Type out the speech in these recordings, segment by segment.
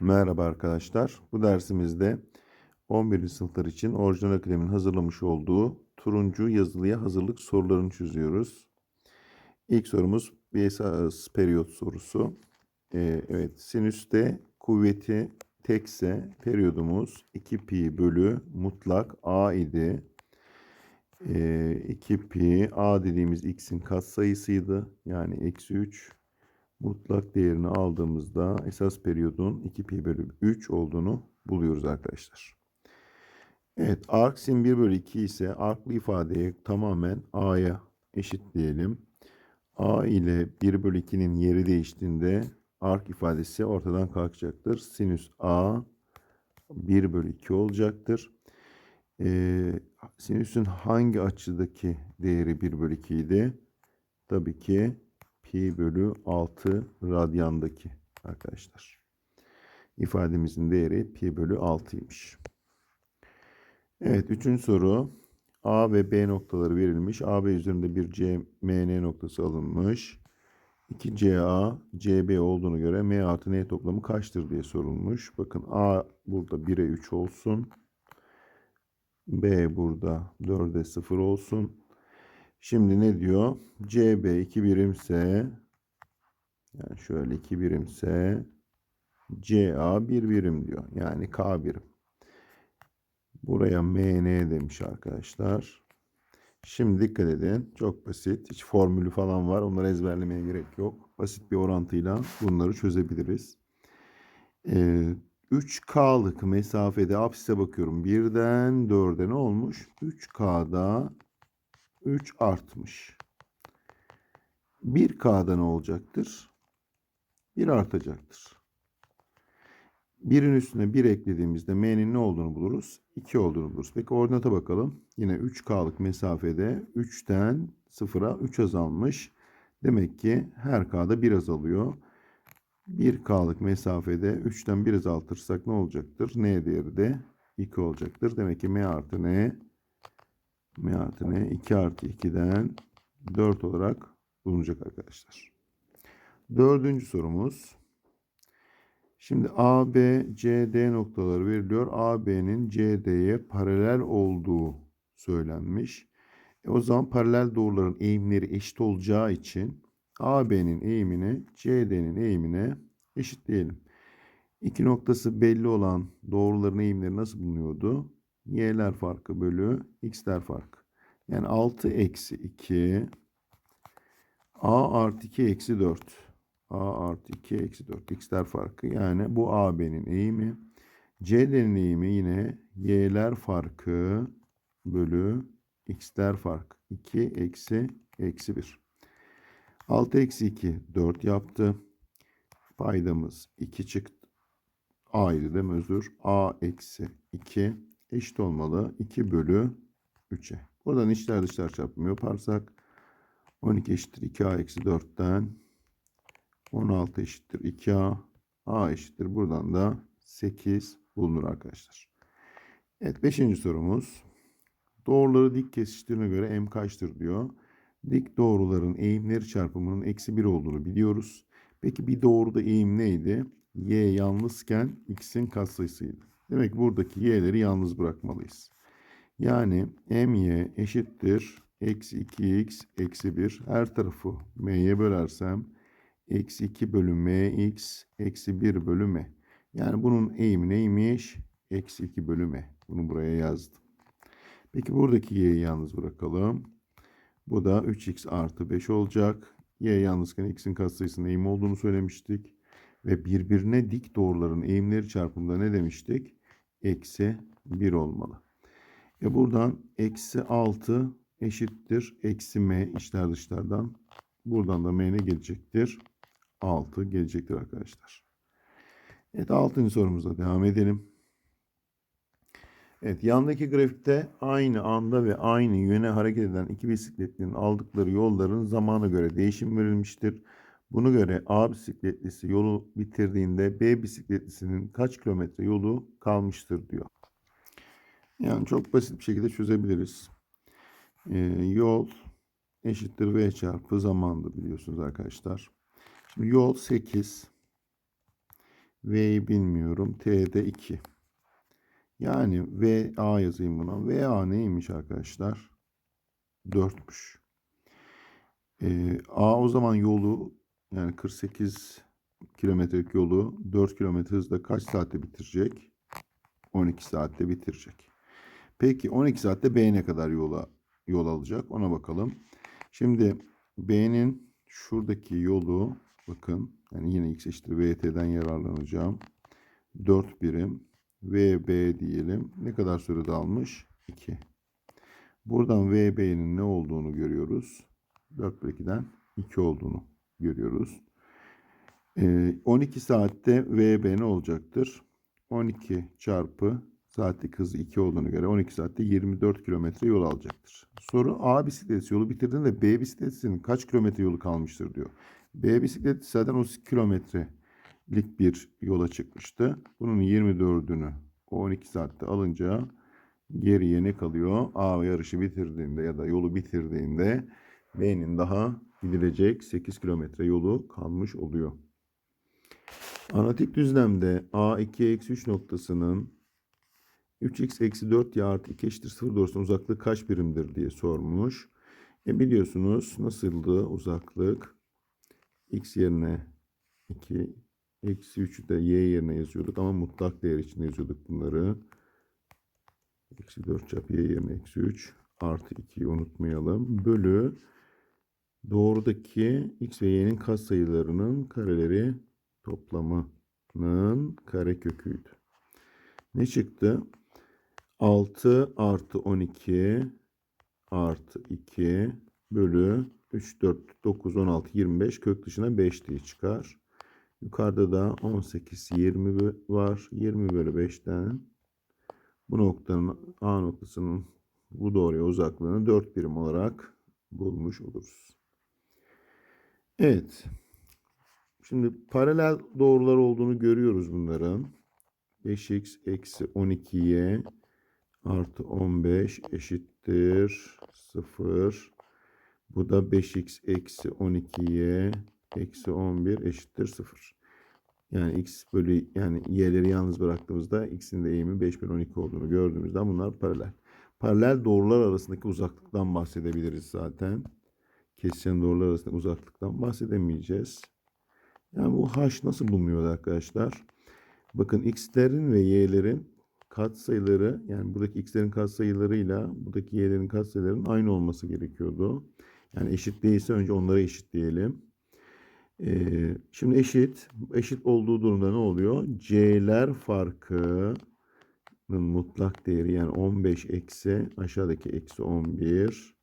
Merhaba arkadaşlar. Bu dersimizde 11. sınıflar için Orijinal Akademi'nin hazırlamış olduğu turuncu yazılıya hazırlık sorularını çözüyoruz. İlk sorumuz bir esas periyot sorusu. Ee, evet, sinüste kuvveti tekse periyodumuz 2 pi bölü mutlak a idi. Ee, 2 pi a dediğimiz x'in katsayısıydı. Yani eksi 3 mutlak değerini aldığımızda esas periyodun 2 pi bölü 3 olduğunu buluyoruz arkadaşlar. Evet arc sin 1 bölü 2 ise arclı ifadeyi tamamen a'ya eşitleyelim. a ile 1 bölü 2'nin yeri değiştiğinde arc ifadesi ortadan kalkacaktır. Sinüs a 1 bölü 2 olacaktır. Ee, sinüsün hangi açıdaki değeri 1 bölü 2 idi? Tabii ki pi bölü 6 radyandaki arkadaşlar. İfademizin değeri pi bölü 6'ymış. Evet üçüncü soru. A ve B noktaları verilmiş. AB üzerinde bir CMN noktası alınmış. 2 CA, CB olduğunu göre M artı N toplamı kaçtır diye sorulmuş. Bakın A burada 1'e 3 olsun. B burada 4'e 0 olsun. Şimdi ne diyor? CB 2 birimse yani şöyle 2 birimse CA 1 birim diyor. Yani K birim. Buraya MN demiş arkadaşlar. Şimdi dikkat edin. Çok basit. Hiç formülü falan var. Onları ezberlemeye gerek yok. Basit bir orantıyla bunları çözebiliriz. Ee, 3K'lık mesafede apsise bakıyorum. 1'den 4'e ne olmuş? 3K'da 3 artmış. 1K'da ne olacaktır? 1 artacaktır. 1'in üstüne 1 eklediğimizde m'nin ne olduğunu buluruz? 2 olduğunu buluruz. Peki ordinata bakalım. Yine 3K'lık mesafede 3'ten 0'a 3 azalmış. Demek ki her K'da 1 azalıyor. 1K'lık mesafede 3'ten 1 azaltırsak ne olacaktır? N değeri de 2 olacaktır. Demek ki M artı N M artı N 2 artı 2'den 4 olarak bulunacak arkadaşlar. Dördüncü sorumuz. Şimdi A, B, C, D noktaları veriliyor. AB'nin CD'ye paralel olduğu söylenmiş. E o zaman paralel doğruların eğimleri eşit olacağı için AB'nin eğimini CD'nin eğimine eşitleyelim. İki noktası belli olan doğruların eğimleri nasıl bulunuyordu? Y'ler farkı bölü X'ler farkı. Yani 6 eksi 2 A artı 2 eksi 4. A artı 2 eksi 4 x'ler farkı. Yani bu AB'nin eğimi. CD'nin eğimi yine y'ler farkı bölü x'ler farkı. 2 eksi eksi 1. 6 eksi 2 4 yaptı. Paydamız 2 çıktı. A'ydı değil mi özür? A eksi 2 eşit olmalı. 2 bölü 3'e. Buradan içler dışlar çarpımı yaparsak 12 eşittir 2A eksi 4'ten 16 eşittir 2A. A eşittir. Buradan da 8 bulunur arkadaşlar. Evet 5. sorumuz. Doğruları dik kesiştirine göre m kaçtır diyor. Dik doğruların eğimleri çarpımının eksi 1 olduğunu biliyoruz. Peki bir doğruda eğim neydi? Y yalnızken x'in katsayısıydı. Demek ki buradaki y'leri yalnız bırakmalıyız. Yani my eşittir eksi 2x eksi 1. Her tarafı m'ye bölersem eksi 2 bölü mx eksi 1 bölü m. Yani bunun eğimi neymiş? Eksi 2 bölü m. Bunu buraya yazdım. Peki buradaki y'yi yalnız bırakalım. Bu da 3x artı 5 olacak. Y yalnızken x'in katsayısının eğimi olduğunu söylemiştik. Ve birbirine dik doğruların eğimleri çarpımında ne demiştik? Eksi 1 olmalı. E buradan eksi 6 eşittir. Eksi m içler dışlardan. Buradan da m ne gelecektir? 6 gelecektir arkadaşlar. Evet 6. sorumuza devam edelim. Evet yandaki grafikte aynı anda ve aynı yöne hareket eden iki bisikletlinin aldıkları yolların zamana göre değişim verilmiştir. Buna göre A bisikletlisi yolu bitirdiğinde B bisikletlisinin kaç kilometre yolu kalmıştır diyor. Yani çok basit bir şekilde çözebiliriz. Ee, yol eşittir V çarpı zamandı biliyorsunuz arkadaşlar. Şimdi yol 8. V'yi bilmiyorum. T'de 2. Yani VA yazayım buna. VA neymiş arkadaşlar? 4'müş. Ee, A o zaman yolu yani 48 kilometrelik yolu 4 kilometre hızla kaç saatte bitirecek? 12 saatte bitirecek. Peki 12 saatte B kadar yola yol alacak? Ona bakalım. Şimdi B'nin şuradaki yolu bakın yani yine x eşittir VT'den yararlanacağım. 4 birim VB diyelim. Ne kadar sürede almış? 2. Buradan VB'nin ne olduğunu görüyoruz. 4 bölü 2'den 2 olduğunu görüyoruz. Ee, 12 saatte VB ne olacaktır? 12 çarpı saatlik hızı 2 olduğunu göre 12 saatte 24 kilometre yol alacaktır. Soru A bisikleti yolu bitirdiğinde B bisikletinin kaç kilometre yolu kalmıştır diyor. B bisikleti zaten 30 kilometrelik bir yola çıkmıştı. Bunun 24'ünü o 12 saatte alınca geriye ne kalıyor? A yarışı bitirdiğinde ya da yolu bitirdiğinde B'nin daha gidilecek 8 kilometre yolu kalmış oluyor. Analitik düzlemde A2 eksi 3 noktasının 3x eksi 4 y artı 2 eşittir 0 doğrusunun uzaklığı kaç birimdir diye sormuş. E biliyorsunuz nasıldı uzaklık? x yerine 2 eksi 3'ü de y yerine yazıyorduk ama mutlak değer için yazıyorduk bunları. Eksi 4 çarpı y yerine eksi 3 artı 2'yi unutmayalım. Bölü doğrudaki x ve y'nin katsayılarının kareleri toplamının kareköküydü. Ne çıktı? 6 artı 12 artı 2 bölü 3, 4, 9, 16, 25 kök dışına 5 diye çıkar. Yukarıda da 18, 20 var. 20 bölü 5'ten bu noktanın A noktasının bu doğruya uzaklığını 4 birim olarak bulmuş oluruz. Evet. Şimdi paralel doğrular olduğunu görüyoruz bunların. 5x eksi 12y artı 15 eşittir 0. Bu da 5x eksi 12y eksi 11 eşittir 0. Yani x bölü yani y'leri yalnız bıraktığımızda x'in de eğimi 5 bölü 12 olduğunu gördüğümüzde bunlar paralel. Paralel doğrular arasındaki uzaklıktan bahsedebiliriz zaten. Kesişen doğrular arasındaki uzaklıktan bahsedemeyeceğiz. Yani bu h nasıl bulunuyor arkadaşlar? Bakın x'lerin ve y'lerin katsayıları yani buradaki x'lerin katsayılarıyla buradaki y'lerin katsayılarının aynı olması gerekiyordu. Yani eşit değilse önce onları eşitleyelim. Ee, şimdi eşit. Eşit olduğu durumda ne oluyor? C'ler farkının mutlak değeri yani 15 eksi aşağıdaki eksi 11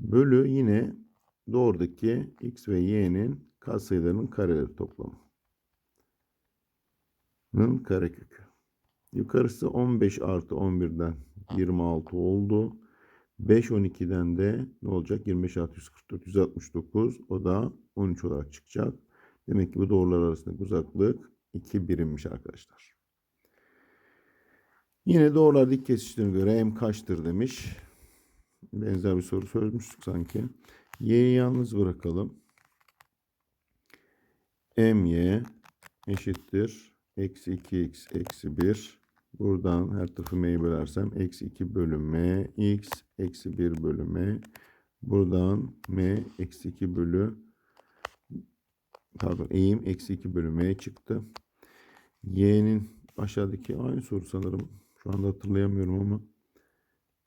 bölü yine doğrudaki x ve y'nin katsayılarının kareleri toplamı. Nın karekökü. Yukarısı 15 artı 11'den 26 oldu. 5 12'den de ne olacak? 25 artı 144 169. O da 13 olarak çıkacak. Demek ki bu doğrular arasındaki uzaklık 2 birimmiş arkadaşlar. Yine doğrular dik kesiştiğine göre m kaçtır demiş. Benzer bir soru sormuştuk sanki. Y'yi yalnız bırakalım. my eşittir. Eksi 2x eksi 1. Buradan her tarafı m'ye bölersem eksi 2 bölü m x eksi 1 bölü m. Buradan m eksi 2 bölü pardon eğim eksi 2 bölü m çıktı. y'nin aşağıdaki aynı soru sanırım. Şu anda hatırlayamıyorum ama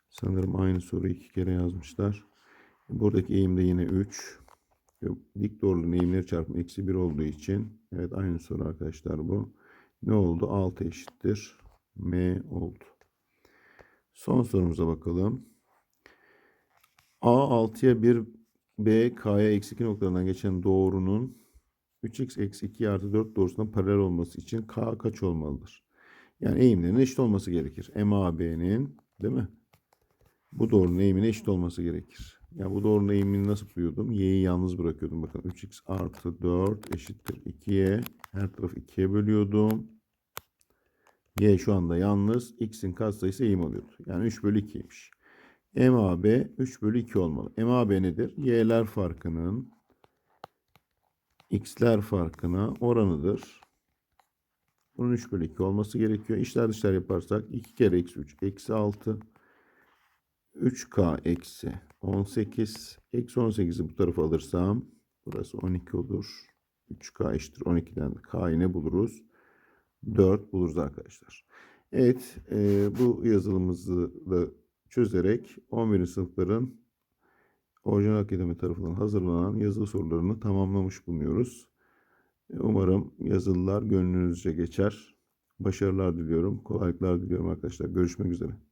sanırım aynı soruyu iki kere yazmışlar. Buradaki eğim de yine 3. Dik doğruluğun eğimleri çarpımı eksi 1 olduğu için evet aynı soru arkadaşlar bu. Ne oldu? 6 eşittir. M oldu. Son sorumuza bakalım. A 6'ya 1 B K'ya eksi 2 noktalarından geçen doğrunun 3x eksi 2 artı 4 doğrusuna paralel olması için K kaç olmalıdır? Yani eğimlerinin eşit olması gerekir. MAB'nin değil mi? Bu doğrunun eğimine eşit olması gerekir. Yani bu doğrunun eğimini nasıl buluyordum? Y'yi yalnız bırakıyordum. Bakın 3x artı 4 eşittir 2'ye. Her tarafı 2'ye bölüyordum. Y şu anda yalnız. X'in katsayısı eğim oluyordu. Yani 3 bölü 2'ymiş. MAB 3 bölü 2 olmalı. MAB nedir? Y'ler farkının X'ler farkına oranıdır. Bunun 3 bölü 2 olması gerekiyor. İşler dışlar yaparsak 2 kere eksi 3 eksi 6. 3K eksi 18. Eksi 18'i bu tarafa alırsam burası 12 olur. 3K eşittir 12'den K'yı ne buluruz? 4 buluruz arkadaşlar. Evet e, bu yazılımımızı da çözerek 11. sınıfların Orijinal Akademi tarafından hazırlanan yazılı sorularını tamamlamış bulunuyoruz. E, Umarım yazılılar gönlünüzce geçer. Başarılar diliyorum, kolaylıklar diliyorum arkadaşlar. Görüşmek üzere.